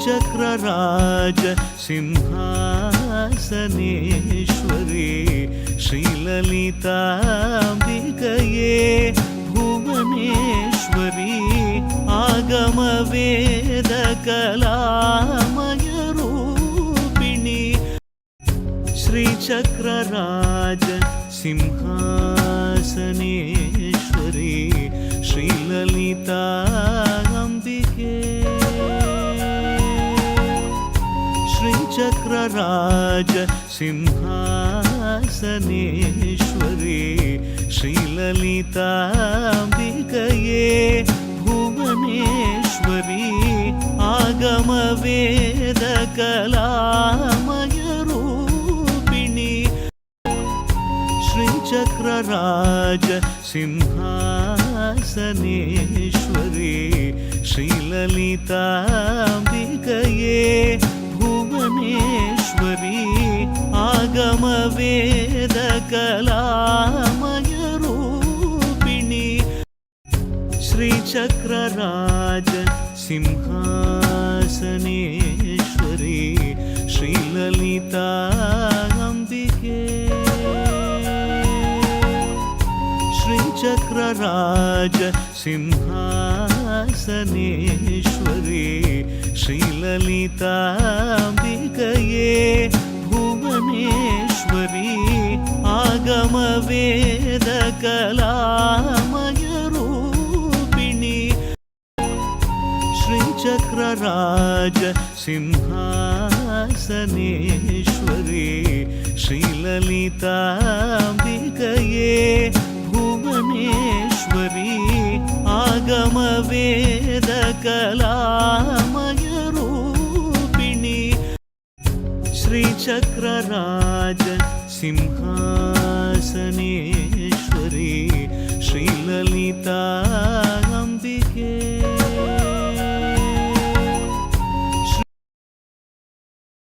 श्रीचक्रराज सिंहासनेश्वरी श्रीललिताम्बिकये भुवनेश्वरी आगमवेदकलामयरूपिणि श्रीचक्रराज सिंहासनेश्वरी श्रीललिता श्रीचक्रराज सिंहासनेश्वरी श्रीललिताम्बिकये भुवनेश्वरी आगमवेदकलामयरूपिणि श्रीचक्रराज सिंहासनेश्वरी श्रीललिताम्बिकये आगमवेदकलामयरूपिणि श्रीचक्रराज सिंहासनेश्वरी श्रीललिता अम्बिके श्रीचक्रराज सिंहासनेश्वरी श्रीललिताम्बिकये సమవేద కళామయ రూపిణి శ్రీచక్రరాజ సింహాసనేశ్వరి శ్రీలలితాంబికయే భువనేశ్వరి ఆగమవేద కళా श्रीचक्रराज सिंहासनेश्वरी श्रीललिता